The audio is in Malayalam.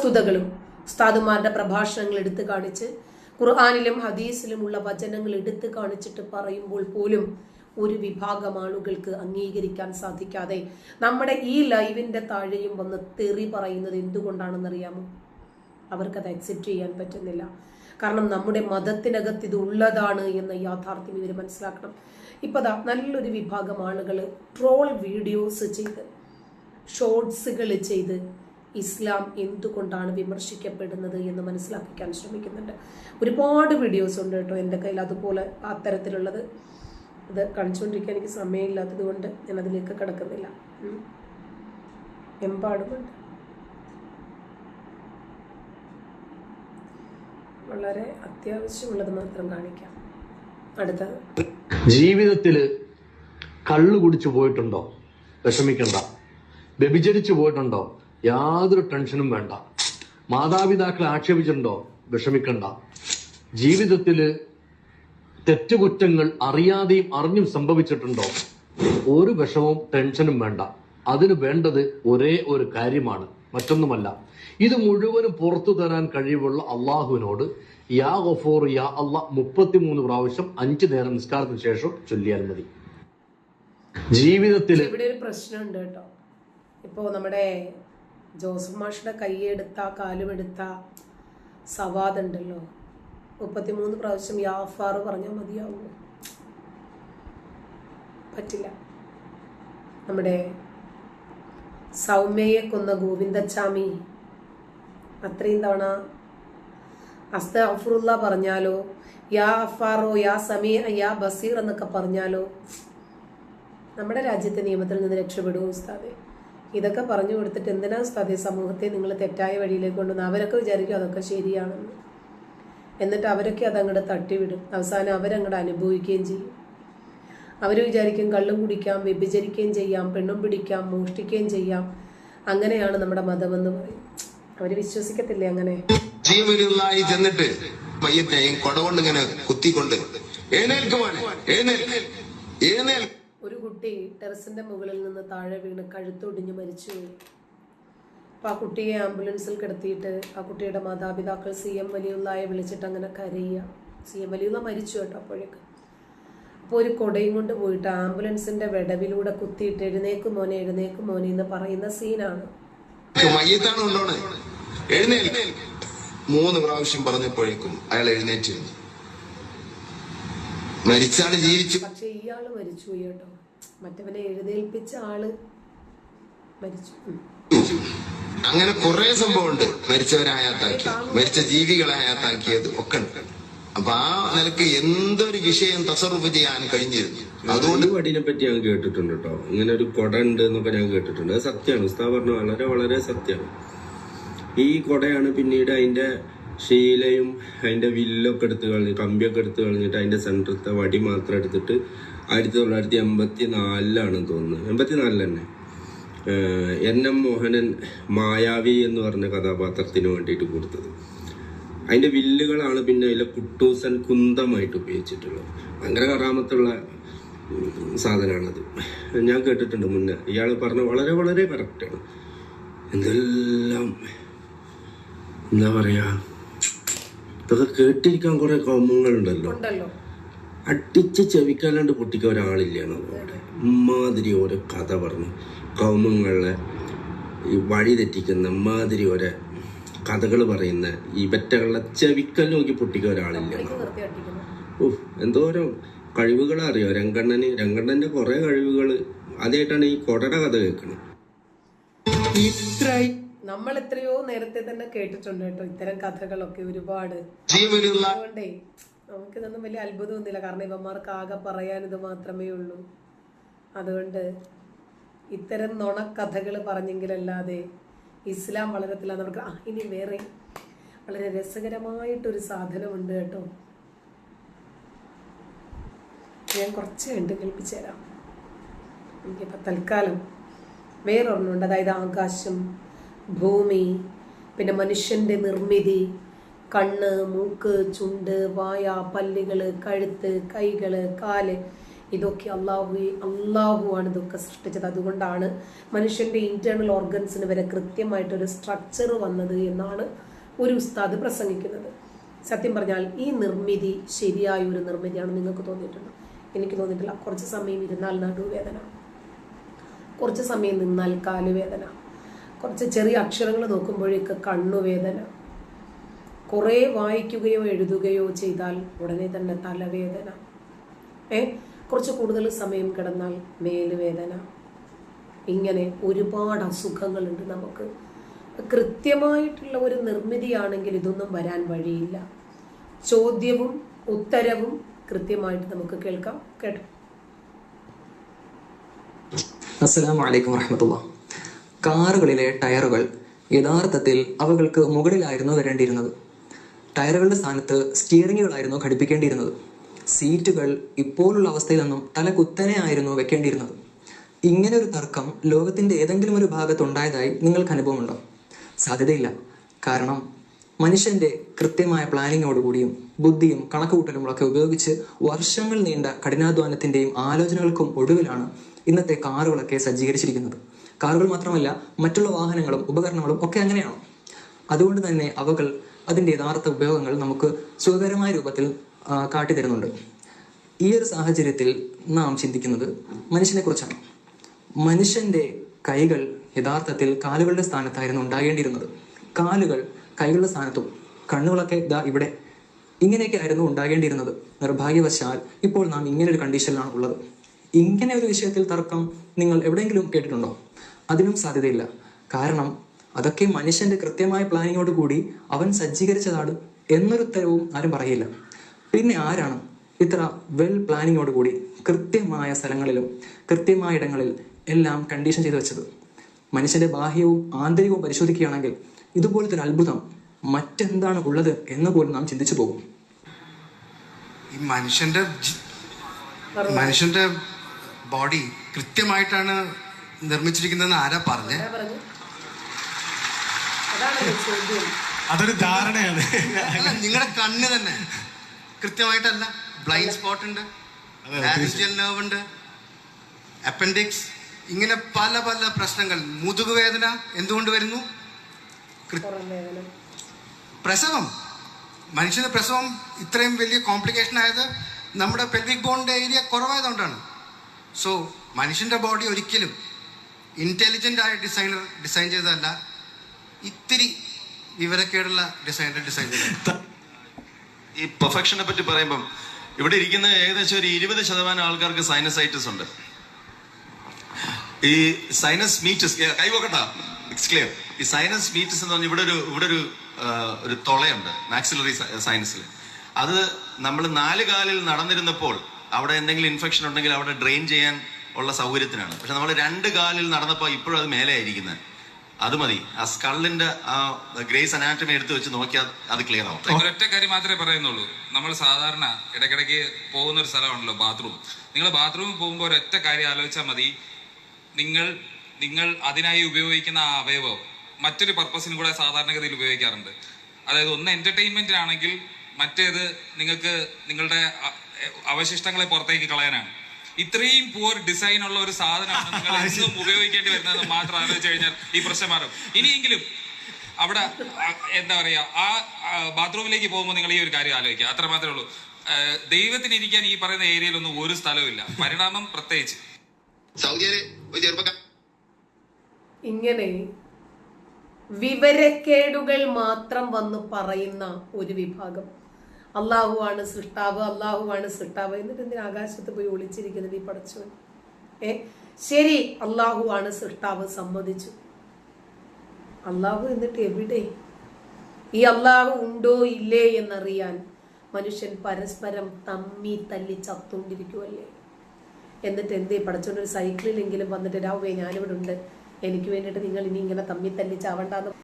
വസ്തുതകളും ഉസ്താദുമാരുടെ പ്രഭാഷണങ്ങൾ എടുത്തു കാണിച്ച് ഖുർആാനിലും ഹദീസിലും ഉള്ള വചനങ്ങൾ എടുത്തു കാണിച്ചിട്ട് പറയുമ്പോൾ പോലും ഒരു വിഭാഗം ആളുകൾക്ക് അംഗീകരിക്കാൻ സാധിക്കാതെ നമ്മുടെ ഈ ലൈവിന്റെ താഴെയും വന്ന് തെറി പറയുന്നത് എന്തുകൊണ്ടാണെന്നറിയാമോ? അവർക്കത് അക്സെപ്റ്റ് ചെയ്യാൻ പറ്റുന്നില്ല. കാരണം നമ്മുടെ മതത്തിനകത്ത് ഇത് ഉള്ളതാണ് എന്ന യാഥാർത്ഥ്യം ഇവർ മനസ്സിലാക്കണം. ഇപ്പം ദാ നല്ലൊരു വിഭാഗം ആളുകൾ ട്രോൾ വീഡിയോസ് ചെയ്ത് ഷോർട്സുകൾ ചെയ്ത് ഇസ്ലാം എന്തുകൊണ്ടാണ് വിമർശിക്കപ്പെടുന്നത് എന്ന് മനസ്സിലാക്കിക്കാൻ ശ്രമിക്കുന്നുണ്ട്. ഒരുപാട് വീഡിയോസ് ഉണ്ട് കേട്ടോ എന്റെ കയ്യിൽ അതുപോലെ അത്തരത്തിലുള്ളത് ഇത് കളിച്ചുകൊണ്ടിരിക്കാൻ എനിക്ക് സമയമില്ലാത്തത് കൊണ്ട് ഞാൻ അതിലേക്ക് കിടക്കുന്നില്ല. എമ്പാടുമുണ്ട്. വളരെ അത്യാവശ്യമുള്ളത് മാത്രം കാണിക്കാം. അടുത്തത് ജീവിതത്തിൽ കള്ളു കുടിച്ചു പോയിട്ടുണ്ടോ? വിഷമിക്കണ്ട. വ്യഭിചരിച്ചു പോയിട്ടുണ്ടോ? യാതൊരു ടെൻഷനും വേണ്ട. മാതാപിതാക്കളെ ആക്ഷേപിച്ചിട്ടുണ്ടോ? വിഷമിക്കണ്ട. ജീവിതത്തിൽ തെറ്റുകുറ്റങ്ങൾ അറിയാതെയും അറിഞ്ഞും സംഭവിച്ചിട്ടുണ്ടോ? ഒരു വിഷമവും ടെൻഷനും വേണ്ട. അതിന് വേണ്ടത് ഒരേ ഒരു കാര്യമാണ്. മറ്റൊന്നുമല്ല. ഇത് മുഴുവനും പുറത്തു തരാൻ കഴിവുള്ള അള്ളാഹുവിനോട് യാ ഗഫൂർ യാ അള്ളാഹ് മുപ്പത്തിമൂന്ന് പ്രാവശ്യം അഞ്ചു നേരം നിസ്കാരത്തിന് ശേഷം ചൊല്ലിയാൽ മതി. ജീവിതത്തിൽ ഇവിടെ ഒരു പ്രശ്നമുണ്ട് കേട്ടോ. ഇപ്പോ നമ്മുടെ ജോസഫ് മാഷിയുടെ കൈയെടുത്ത കാലുമെടുത്ത സവാദ് ഉണ്ടല്ലോ. മുപ്പത്തിമൂന്ന് പ്രാവശ്യം യാഫാറ് പറഞ്ഞാൽ മതിയാവുമോ? പറ്റില്ല. നമ്മുടെ സൗമ്യയെ കൊന്ന ഗോവിന്ദച്ചാമി അത്രയും തവണ അസ്തഫറുല്ല പറഞ്ഞാലോ യാ അഫാറോ യാ സമീ യാ ബസീർ എന്നൊക്കെ പറഞ്ഞാലോ നമ്മുടെ രാജ്യത്തെ നിയമത്തിൽ നിന്ന് രക്ഷപ്പെടുമോ ഉസ്താദെ. ഇതൊക്കെ പറഞ്ഞു കൊടുത്തിട്ട് എന്തിനാ സ്ഥതി സമൂഹത്തെ നിങ്ങൾ തെറ്റായ വഴിയിലേക്ക് കൊണ്ടുവന്ന് അവരൊക്കെ വിചാരിക്കും അതൊക്കെ ശരിയാണെന്ന്. എന്നിട്ട് അവരൊക്കെ അതങ്ങോട്ട് തട്ടിവിടും. അവസാനം അവരങ്ങോട്ട് അനുഭവിക്കുകയും ചെയ്യും. അവർ വിചാരിക്കും കള്ളും കുടിക്കാം വ്യഭിചരിക്കുകയും ചെയ്യാം പെണ്ണും പിടിക്കാം മോഷ്ടിക്കുകയും ചെയ്യാം. അങ്ങനെയാണ് നമ്മുടെ മതമെന്ന് പറയും. അവർ വിശ്വസിക്കത്തില്ലേ അങ്ങനെ? ജീവനുള്ളായി ചെന്നിട്ട് മയ്യത്തെയും കൊടകൊണ്ട് ഇങ്ങനെ കുത്തിക്കൊണ്ട് എഴുന്നേൽക്കുവാണ് എഴുന്നേൽ കുട്ടി ടെറസിന്റെ മുകളിൽ നിന്ന് താഴെ വീണ് കഴുത്തൊടിഞ്ഞ് മരിച്ചുപോയി അപ്പൊ ആ കുട്ടിയെ ആംബുലൻസിൽ കിടത്തിയിട്ട് ആ കുട്ടിയുടെ മാതാപിതാക്കൾ സി എം വലിയുള്ളായെ വിളിച്ചിട്ട് അങ്ങനെ കരയുക. സി എം വലിയുള്ള മരിച്ചു കേട്ടോ അപ്പോഴേക്ക്. അപ്പോൾ ഒരു കൊടയും കൊണ്ട് പോയിട്ട് ആംബുലൻസിന്റെ വിടവിലൂടെ കുത്തിയിട്ട് എഴുന്നേക്ക് മോനെ എഴുന്നേക്ക് മോനെ എന്ന് പറയുന്ന സീനാണ്. മൂന്ന് പ്രാവശ്യം പറഞ്ഞപ്പോഴേക്കും അയാൾ എഴുന്നേറ്റിരുന്നു. മരിച്ചാണ് ജീവിച്ചു പക്ഷെ ഇയാൾ മരിച്ചു കേട്ടോ. മറ്റവനെ എഴുന്നേൽപ്പിച്ച ആൾ മരിച്ചു. അങ്ങനെ കുറെ സംഭവമുണ്ട്. ഉണ്ട് ഹയാത്താക്കി മരിച്ച ജീവികളായാത്താക്കിയത് ഒക്കെ ഉണ്ട്. അപ്പൊ ആ നിലയ്ക്ക് എന്തൊരു വിഷയം തസറുഫ് ചെയ്യാൻ കഴിഞ്ഞിരുന്നു? അതുകൊണ്ട് വടിനെ പറ്റി ഞാൻ കേട്ടിട്ടുണ്ട് കേട്ടോ ഇങ്ങനെ ഒരു കൊട ഉണ്ട് എന്നൊക്കെ ഞാൻ കേട്ടിട്ടുണ്ട്. അത് സത്യമാണ്. ഉസ്താവ് പറഞ്ഞ വളരെ വളരെ സത്യമാണ്. ഈ കൊടയാണ് പിന്നീട് അതിന്റെ ശീലയും അതിന്റെ വില്ലൊക്കെ എടുത്ത് കളഞ്ഞ് കമ്പിയൊക്കെ എടുത്ത് കളഞ്ഞിട്ട് അതിന്റെ സെന്ററത്തെ വടി മാത്രം എടുത്തിട്ട് ആയിരത്തി തൊള്ളായിരത്തി എൺപത്തി നാലിലാണ് തോന്നുന്നത് എൺപത്തി നാലിൽ തന്നെ എൻ എം മോഹനൻ മായാവി എന്ന് പറഞ്ഞ കഥാപാത്രത്തിന് വേണ്ടിയിട്ട് കൊടുത്തത്. അതിന്റെ വില്ലുകളാണ് പിന്നെ അതിലെ കുട്ടൂസൻ കുന്തമായിട്ട് ഉപയോഗിച്ചിട്ടുള്ളത്. ഭയങ്കര കറാമത്തുള്ള സാധനമാണത്. ഞാൻ കേട്ടിട്ടുണ്ട് മുന്നേ. ഇയാൾ പറഞ്ഞ വളരെ വളരെ കറക്റ്റാണ് എന്തെല്ലാം എന്താ പറയുക ഇതൊക്കെ കേട്ടിരിക്കാൻ കുറേ കോമങ്ങളുണ്ടല്ലോ. അടിച്ച് ചെവിക്കാലാണ്ട് പൊട്ടിക്കാൻ ഒരാളില്ല അവിടെ ഇമ്മാതിരി ഓരോ കഥ പറഞ്ഞ് കൗമങ്ങളെ ഈ വഴി തെറ്റിക്കുന്ന ഇമ്മാതിരി ഓരോ കഥകൾ പറയുന്ന ഈ ബറ്റകളെ ചെവിക്കൽ നോക്കി പൊട്ടിക്കാൻ ഒരാളില്ല. ഓഹ് എന്തോരോ കഴിവുകൾ ഉഫ് എന്തോരം കഴിവുകളെ അറിയോ? രംഗണ്ണന് രംഗണ്ണന്റെ കുറെ കഴിവുകൾ ആദ്യമായിട്ടാണ് ഈ കൊടയുടെ കഥ കേൾക്കുന്നത് നമ്മൾ എത്രയോ നേരത്തെ തന്നെ കേട്ടിട്ടുണ്ട് കേട്ടോ ഇത്തരം കഥകളൊക്കെ ഒരുപാട്. അതുകൊണ്ടേ നമുക്കിതൊന്നും വലിയ അത്ഭുതമൊന്നുമില്ല. കാരണം ഇവന്മാർക്ക് ആകെ പറയാൻ ഇത് മാത്രമേ ഉള്ളൂ. അതുകൊണ്ട് ഇത്തരം നുണക്കഥകൾ പറഞ്ഞെങ്കിലല്ലാതെ ഇസ്ലാം വളരത്തില്ല. നമുക്ക് ആ ഇനി വേറെ വളരെ രസകരമായിട്ടൊരു സാധനമുണ്ട് കേട്ടോ. ഞാൻ കുറച്ച് കണ്ട് കേൾപ്പിച്ചു തരാം. എനിക്കിപ്പോൾ തൽക്കാലം വേറൊരെണ്ണമുണ്ട് അതായത് ആകാശം ഭൂമി പിന്നെ മനുഷ്യന്റെ നിർമ്മിതി കണ്ണ് മൂക്ക് ചുണ്ട് വായ പല്ലുകൾ കഴുത്ത് കൈകൾ കാൽ ഇതൊക്കെ അള്ളാഹു അള്ളാഹുവാണ് ഇതൊക്കെ സൃഷ്ടിച്ചത്. അതുകൊണ്ടാണ് മനുഷ്യന്റെ ഇന്റേണൽ ഓർഗൻസിന് വരെ കൃത്യമായിട്ടൊരു സ്ട്രക്ചർ വന്നത് എന്നാണ് ഒരു ഉസ്താദ് പ്രസംഗിക്കുന്നത്. സത്യം പറഞ്ഞാൽ ഈ നിർമ്മിതി ശരിയായ ഒരു നിർമ്മിതിയാണ് നിങ്ങൾക്ക് തോന്നിയിട്ടുണ്ടോ? എനിക്ക് തോന്നിയിട്ടില്ല. കുറച്ച് സമയം ഇരുന്നാൽ നടുവേദന. കുറച്ച് സമയം നിന്നാൽ കാലുവേദന. കുറച്ച് ചെറിയ അക്ഷരങ്ങൾ നോക്കുമ്പോഴേക്ക് കണ്ണുവേദന. കുറേ വായിക്കുകയോ എഴുതുകയോ ചെയ്താൽ ഉടനെ തന്നെ തലവേദന. ഏ? കുറച്ച് കൂടുതൽ സമയം കിടന്നാൽ മേലുവേദന. ഇങ്ങനെ ഒരുപാട് അസുഖങ്ങളുണ്ട് നമുക്ക്. കൃത്യമായിട്ടുള്ള ഒരു നിർമ്മിതിയാണെങ്കിൽ ഇതൊന്നും വരാൻ വഴിയില്ല. ചോദ്യവും ഉത്തരവും കൃത്യമായിട്ട് നമുക്ക് കേൾക്കാം. കേട്ടോ? അസ്സലാമു അലൈക്കും കാറുകളിലെ ടയറുകൾ യഥാർത്ഥത്തിൽ അവകൾക്ക് മുകളിലായിരുന്നു വരേണ്ടിയിരുന്നത് ടയറുകളുടെ സ്ഥാനത്ത് സ്റ്റിയറിങ്ങുകളായിരുന്നു ഘടിപ്പിക്കേണ്ടിയിരുന്നത്. സീറ്റുകൾ ഇപ്പോഴുള്ള അവസ്ഥയിൽ നിന്നും തല കുത്തനെ ആയിരുന്നു വെക്കേണ്ടിയിരുന്നത്. ഇങ്ങനെ ഒരു തർക്കം ലോകത്തിന്റെ ഏതെങ്കിലും ഒരു ഭാഗത്തുണ്ടായതായി നിങ്ങൾക്ക് അനുഭവമുണ്ടോ? സാധ്യതയില്ല. കാരണം മനുഷ്യന്റെ കൃത്യമായ പ്ലാനിങ്ങോടുകൂടിയും ബുദ്ധിയും കണക്കുകൂട്ടലും ഒക്കെ ഉപയോഗിച്ച് വർഷങ്ങൾ നീണ്ട കഠിനാധ്വാനത്തിന്റെയും ആലോചനകൾക്കും ഒടുവിലാണ് ഇന്നത്തെ കാറുകളൊക്കെ സജ്ജീകരിച്ചിരിക്കുന്നത്. കാറുകൾ മാത്രമല്ല മറ്റുള്ള വാഹനങ്ങളും ഉപകരണങ്ങളും ഒക്കെ അങ്ങനെയാണ്. അതുകൊണ്ട് തന്നെ അവകൾ അതിന്റെ യഥാർത്ഥ ഉപയോഗങ്ങൾ നമുക്ക് സുഖകരമായ രൂപത്തിൽ കാട്ടി കാട്ടിത്തരുന്നുണ്ട്. ഈ ഒരു സാഹചര്യത്തിൽ നാം ചിന്തിക്കുന്നത് മനുഷ്യനെ കുറിച്ചാണ് മനുഷ്യന്റെ കൈകൾ യഥാർത്ഥത്തിൽ കാലുകളുടെ സ്ഥാനത്തായിരുന്നു ഉണ്ടാകേണ്ടിയിരുന്നത്. കാലുകൾ കൈകളുടെ സ്ഥാനത്തും കണ്ണുകളൊക്കെ ഇതാ ഇവിടെ ഇങ്ങനെയൊക്കെ ആയിരുന്നു ഉണ്ടാകേണ്ടിയിരുന്നത്. നിർഭാഗ്യവശാൽ ഇപ്പോൾ നാം ഇങ്ങനെ ഒരു കണ്ടീഷനിലാണ് ഉള്ളത്. ഇങ്ങനെ ഒരു വിഷയത്തിൽ തർക്കം നിങ്ങൾ എവിടെയെങ്കിലും കേട്ടിട്ടുണ്ടോ? അതിനും സാധ്യതയില്ല. കാരണം അതൊക്കെ മനുഷ്യന്റെ കൃത്യമായ പ്ലാനിങ്ങോട് കൂടി അവൻ സജ്ജീകരിച്ചതാണ് എന്നൊരു ഉത്തരവും ആരും പറയില്ല. പിന്നെ ആരാണ് ഇത്ര വെൽ പ്ലാനിങ്ങോട് കൂടി കൃത്യമായ സ്ഥലങ്ങളിലും കൃത്യമായ ഇടങ്ങളിൽ എല്ലാം കണ്ടീഷൻ ചെയ്തു വെച്ചത്? മനുഷ്യന്റെ ബാഹ്യവും ആന്തരികവും പരിശോധിക്കുകയാണെങ്കിൽ ഇതുപോലത്തെ ഒരു അത്ഭുതം മറ്റെന്താണ് ഉള്ളത് എന്ന് പോലും നാം ചിന്തിച്ചു പോകും. ഈ മനുഷ്യന്റെ മനുഷ്യന്റെ ബോഡി കൃത്യമായിട്ടാണ് നിർമ്മിച്ചിരിക്കുന്നതെന്ന് ആരാ പറഞ്ഞേ ആരാ പറഞ്ഞു അതാണ് ചോദ്യം അതൊരു ധാരണയാണ്. നിങ്ങളുടെ കണ്ണ് തന്നെ. കൃത്യമായിട്ടല്ല. ബ്ലൈൻഡ് സ്പോട്ട് ഉണ്ട്. നെർവ് ഉണ്ട്. അപ്പൻഡിക്സ് ഇങ്ങനെ പല പല പ്രശ്നങ്ങൾ. മുതുകുവേദന എന്തുകൊണ്ട് വരുന്നു? പ്രസവം. മനുഷ്യന്റെ പ്രസവം ഇത്രയും വലിയ കോംപ്ലിക്കേഷൻ ആയത് നമ്മുടെ പെൽവിക് ബോണിന്റെ ഏരിയ കുറവായതുകൊണ്ടാണ്. സോ മനുഷ്യന്റെ ബോഡി ഒരിക്കലും ഇന്റലിജന്റ് ആയ ഡിസൈനർ ഡിസൈൻ ചെയ്തതല്ല. ഇത്തിരി വിവരക്കേടുള്ള ഡിസൈനർ ഡിസൈൻ ഈ പെർഫെക്ഷനെ പറ്റി പറയുമ്പം ഇവിടെ ഇരിക്കുന്ന ഏകദേശം ഒരു ഇരുപത് ശതമാനം ആൾക്കാർക്ക് സൈനസൈറ്റിസ് ഉണ്ട്. ഈ സൈനസ് മീറ്റസ് കൈവക്കട്ട ക്ലിയർ ഈ സൈനസ് മീറ്റസ് എന്ന് പറഞ്ഞാൽ ഇവിടെ ഒരു ഇവിടെ ഒരു ഒരു തൊളയുണ്ട് മാക്സിലറി സൈനസിൽ അത് നമ്മൾ നാല് കാലിൽ നടന്നിരുന്നപ്പോൾ അവിടെ എന്തെങ്കിലും ഇൻഫെക്ഷൻ ഉണ്ടെങ്കിൽ അവിടെ ഡ്രെയിൻ ചെയ്യാൻ ഉള്ള സൗകര്യത്തിനാണ്. പക്ഷെ നമ്മൾ രണ്ട് കാലിൽ നടന്നപ്പോൾ ഇപ്പോഴും അത് മേലെ ആയിരിക്കുന്നത് അത് മതി. ആ സ്കള്ളിന്റെ ആ ഗ്രേസ് അനാറ്റമി എടുത്ത് വെച്ച് നോക്കിയാൽ അത് ക്ലിയർ ആവും. ഒരൊറ്റ കാര്യം മാത്രമേ പറയുന്നുള്ളൂ. നമ്മൾ സാധാരണ ഇടയ്ക്കിടയ്ക്ക് പോകുന്ന ഒരു സ്ഥലമാണല്ലോ ബാത്റൂം. നിങ്ങൾ ബാത്റൂമിൽ പോകുമ്പോൾ ഒരൊറ്റ കാര്യം ആലോചിച്ചാൽ മതി. നിങ്ങൾ നിങ്ങൾ അതിനായി ഉപയോഗിക്കുന്ന ആ അവയവം മറ്റൊരു പർപ്പസിനും കൂടെ സാധാരണഗതിയിൽ ഉപയോഗിക്കാറുണ്ട്. അതായത് ഒന്ന് എന്റർടൈൻമെന്റിനാണെങ്കിൽ മറ്റേത് നിങ്ങൾക്ക് നിങ്ങളുടെ അവശിഷ്ടങ്ങളെ പുറത്തേക്ക് കളയാനാണ്. ഇത്രയും പൂർ ഡിസൈൻ ഉള്ള ഒരു സാധനമാണ് നിങ്ങൾ എന്നും ഉപയോഗിക്കേണ്ടി വരുന്നത് മാത്രം ആലോചിച്ച് കഴിഞ്ഞാൽ ഈ പ്രശ്നം മാറും. ഇനിയെങ്കിലും അവിടെ എന്താ പറയാ ആ ബാത്റൂമിലേക്ക് പോകുമ്പോൾ നിങ്ങൾ ഈ ഒരു കാര്യം ആലോചിക്കുക. അത്ര മാത്രമേ ഉള്ളൂ. ദൈവത്തിന് ഇരിക്കാൻ ഈ പറയുന്ന ഏരിയയിൽ ഏരിയയിലൊന്നും ഒരു സ്ഥലവുമില്ല പരിണാമം പ്രത്യേകിച്ച്. ഇങ്ങനെ വിവരക്കേടുകൾ മാത്രം വന്ന് പറയുന്ന ഒരു വിഭാഗം. അള്ളാഹുവാണ് സൃഷ്ടാവ് അള്ളാഹുവാണ് സൃഷ്ടാവ്. എന്നിട്ട് എന്തിനാ ആകാശത്ത് പോയി ഒളിച്ചിരിക്കുന്നത് ഈ പടച്ചവൻ? ഏ? ശരി അള്ളാഹുവാണ് സൃഷ്ടാവ് സമ്മതിച്ചു. അള്ളാഹു എന്നിട്ട് എവിടെ? ഈ അള്ളാഹു ഉണ്ടോ ഇല്ലേ എന്നറിയാൻ മനുഷ്യൻ പരസ്പരം തമ്മി തല്ലി ചത്തുകൊണ്ടിരിക്കുമല്ലേ എന്നിട്ട് എന്തേ പടച്ചോണ്ട് ഒരു സൈക്കിളിലെങ്കിലും വന്നിട്ട് രാവേ ഞാനിവിടെ ഉണ്ട് എനിക്ക് വേണ്ടിയിട്ട് നിങ്ങൾ ഇനി ഇങ്ങനെ തമ്മി തല്ലി ചാവണ്ടെന്ന്